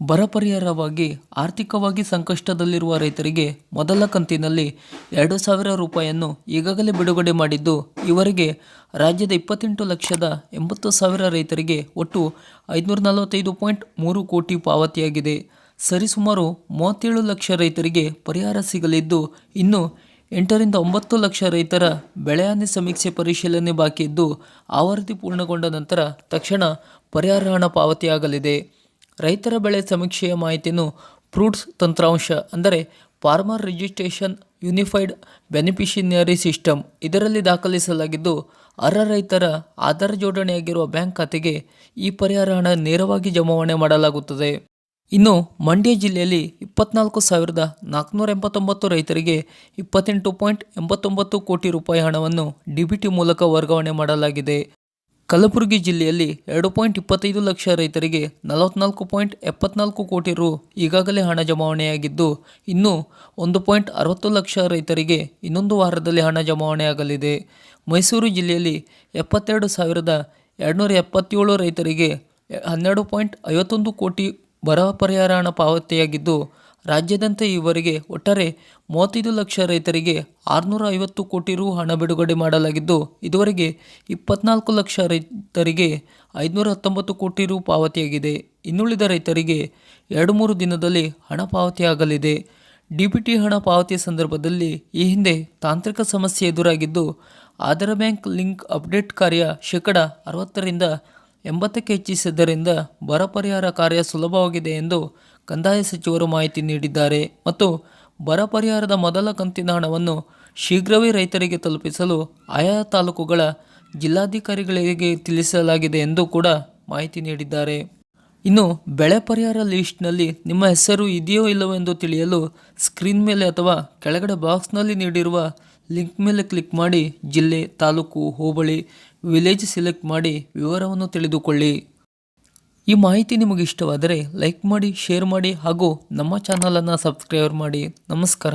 ಬರ ಪರಿಹಾರವಾಗಿ ಆರ್ಥಿಕವಾಗಿ ಸಂಕಷ್ಟದಲ್ಲಿರುವ ರೈತರಿಗೆ ಮೊದಲ ಕಂತಿನಲ್ಲಿ ಎರಡು ಸಾವಿರ ರೂಪಾಯಿಯನ್ನು ಈಗಾಗಲೇ ಬಿಡುಗಡೆ ಮಾಡಿದ್ದು ಇವರಿಗೆ ರಾಜ್ಯದ ಇಪ್ಪತ್ತೆಂಟು ಲಕ್ಷದ ಎಂಬತ್ತು ಸಾವಿರ ರೈತರಿಗೆ ಒಟ್ಟು ಐದುನೂರ ನಲವತ್ತೈದು ಪಾಯಿಂಟ್ ಮೂರು ಕೋಟಿ ಪಾವತಿಯಾಗಿದೆ. ಸರಿಸುಮಾರು ಮೂವತ್ತೇಳು ಲಕ್ಷ ರೈತರಿಗೆ ಪರಿಹಾರ ಸಿಗಲಿದ್ದು, ಇನ್ನು ಎಂಟರಿಂದ ಒಂಬತ್ತು ಲಕ್ಷ ರೈತರ ಬೆಳೆಹಾನಿ ಸಮೀಕ್ಷೆ ಪರಿಶೀಲನೆ ಬಾಕಿ ಇದ್ದು ಪೂರ್ಣಗೊಂಡ ನಂತರ ತಕ್ಷಣ ಪರಿಹಾರ ಹಣ ಪಾವತಿಯಾಗಲಿದೆ. ರೈತರ ಬೆಳೆ ಸಮೀಕ್ಷೆಯ ಮಾಹಿತಿಯನ್ನು ಫ್ರೂಟ್ಸ್ ತಂತ್ರಾಂಶ ಅಂದರೆ farmer registration unified beneficiary system ಇದರಲ್ಲಿ ದಾಖಲಿಸಲಾಗಿದ್ದು, ಅರ್ಹ ರೈತರ ಆಧಾರ್ ಜೋಡಣೆಯಾಗಿರುವ ಬ್ಯಾಂಕ್ ಖಾತೆಗೆ ಈ ಪರಿಹಾರ ಹಣ ನೇರವಾಗಿ ಜಮಾವಣೆ ಮಾಡಲಾಗುತ್ತದೆ. ಇನ್ನು, ಮಂಡ್ಯ ಜಿಲ್ಲೆಯಲ್ಲಿ ಇಪ್ಪತ್ನಾಲ್ಕು ಸಾವಿರದ ನಾಲ್ಕುನೂರ ಎಂಬತ್ತೊಂಬತ್ತು ರೈತರಿಗೆ ಇಪ್ಪತ್ತೆಂಟು ಪಾಯಿಂಟ್ ಎಂಬತ್ತೊಂಬತ್ತು ಕೋಟಿ ರೂಪಾಯಿ ಹಣವನ್ನು ಡಿಬಿಟಿ ಮೂಲಕ ವರ್ಗಾವಣೆ ಮಾಡಲಾಗಿದೆ. ಕಲಬುರಗಿ ಜಿಲ್ಲೆಯಲ್ಲಿ ಎರಡು ಪಾಯಿಂಟ್ ಇಪ್ಪತ್ತೈದು ಲಕ್ಷ ರೈತರಿಗೆ ನಲವತ್ನಾಲ್ಕು ಪಾಯಿಂಟ್ ಎಪ್ಪತ್ನಾಲ್ಕು ಕೋಟಿ ರು ಈಗಾಗಲೇ ಹಣ ಜಮಾವಣೆಯಾಗಿದ್ದು, ಇನ್ನು ಒಂದು ಪಾಯಿಂಟ್ ಅರವತ್ತು ಲಕ್ಷ ರೈತರಿಗೆ ಇನ್ನೊಂದು ವಾರದಲ್ಲಿ ಹಣ ಜಮಾವಣೆಯಾಗಲಿದೆ. ಮೈಸೂರು ಜಿಲ್ಲೆಯಲ್ಲಿ ಎಪ್ಪತ್ತೆರಡು ಸಾವಿರದ ಎರಡುನೂರ ಎಪ್ಪತ್ತೇಳು ರೈತರಿಗೆ ಹನ್ನೆರಡು ಪಾಯಿಂಟ್ ಐವತ್ತೊಂದು ಕೋಟಿ ಬರ ಪರಿಹಾರ ಹಣ ಪಾವತಿಯಾಗಿದ್ದು ರಾಜ್ಯಾದ್ಯಂತ ಈವರೆಗೆ ಒಟ್ಟಾರೆ ಮೂವತ್ತೈದು ಲಕ್ಷ ರೈತರಿಗೆ ಆರುನೂರ ಐವತ್ತು ಕೋಟಿ ರು ಹಣ ಬಿಡುಗಡೆ ಮಾಡಲಾಗಿದ್ದು, ಇದುವರೆಗೆ ಇಪ್ಪತ್ನಾಲ್ಕು ಲಕ್ಷ ರೈತರಿಗೆ ಐದುನೂರ ಹತ್ತೊಂಬತ್ತು ಕೋಟಿ ರು ಪಾವತಿಯಾಗಿದೆ. ಇನ್ನುಳಿದ ರೈತರಿಗೆ ಎರಡು ಮೂರು ದಿನದಲ್ಲಿ ಹಣ ಪಾವತಿಯಾಗಲಿದೆ. ಡಿಬಿಟಿ ಹಣ ಪಾವತಿಯ ಸಂದರ್ಭದಲ್ಲಿ ಈ ಹಿಂದೆ ತಾಂತ್ರಿಕ ಸಮಸ್ಯೆ ಎದುರಾಗಿದ್ದು, ಆಧಾರ್ ಬ್ಯಾಂಕ್ ಲಿಂಕ್ ಅಪ್ಡೇಟ್ ಕಾರ್ಯ ಶೇಕಡ ಅರವತ್ತರಿಂದ ಎಂಬತ್ತಕ್ಕೆ ಹೆಚ್ಚಿಸಿದ್ದರಿಂದ ಬರ ಪರಿಹಾರ ಕಾರ್ಯ ಸುಲಭವಾಗಿದೆ ಎಂದು ಕಂದಾಯ ಸಚಿವರು ಮಾಹಿತಿ ನೀಡಿದ್ದಾರೆ ಮತ್ತು ಬರ ಪರಿಹಾರದ ಮೊದಲ ಕಂತಿನ ಹಣವನ್ನು ಶೀಘ್ರವೇ ರೈತರಿಗೆ ತಲುಪಿಸಲು ಆಯಾ ತಾಲೂಕುಗಳ ಜಿಲ್ಲಾಧಿಕಾರಿಗಳಿಗೆ ತಿಳಿಸಲಾಗಿದೆ ಎಂದು ಕೂಡ ಮಾಹಿತಿ ನೀಡಿದ್ದಾರೆ. ಇನ್ನು ಬೆಳೆ ಪರಿಹಾರ ಲಿಸ್ಟ್ನಲ್ಲಿ ನಿಮ್ಮ ಹೆಸರು ಇದೆಯೋ ಇಲ್ಲವೋ ಎಂದು ತಿಳಿಯಲು ಸ್ಕ್ರೀನ್ ಮೇಲೆ ಅಥವಾ ಕೆಳಗಡೆ ಬಾಕ್ಸ್ನಲ್ಲಿ ನೀಡಿರುವ ಲಿಂಕ್ ಮೇಲೆ ಕ್ಲಿಕ್ ಮಾಡಿ ಜಿಲ್ಲೆ, ತಾಲೂಕು, ಹೋಬಳಿ, ವಿಲೇಜ್ ಸೆಲೆಕ್ಟ್ ಮಾಡಿ ವಿವರವನ್ನು ತಿಳಿದುಕೊಳ್ಳಿ. ಈ ಮಾಹಿತಿ ನಿಮಗೆ ಇಷ್ಟವಾದರೆ ಲೈಕ್ ಮಾಡಿ, ಶೇರ್ ಮಾಡಿ ಹಾಗೂ ನಮ್ಮ ಚಾನಲನ್ನು ಸಬ್ಸ್ಕ್ರೈಬ್ ಮಾಡಿ. ನಮಸ್ಕಾರ.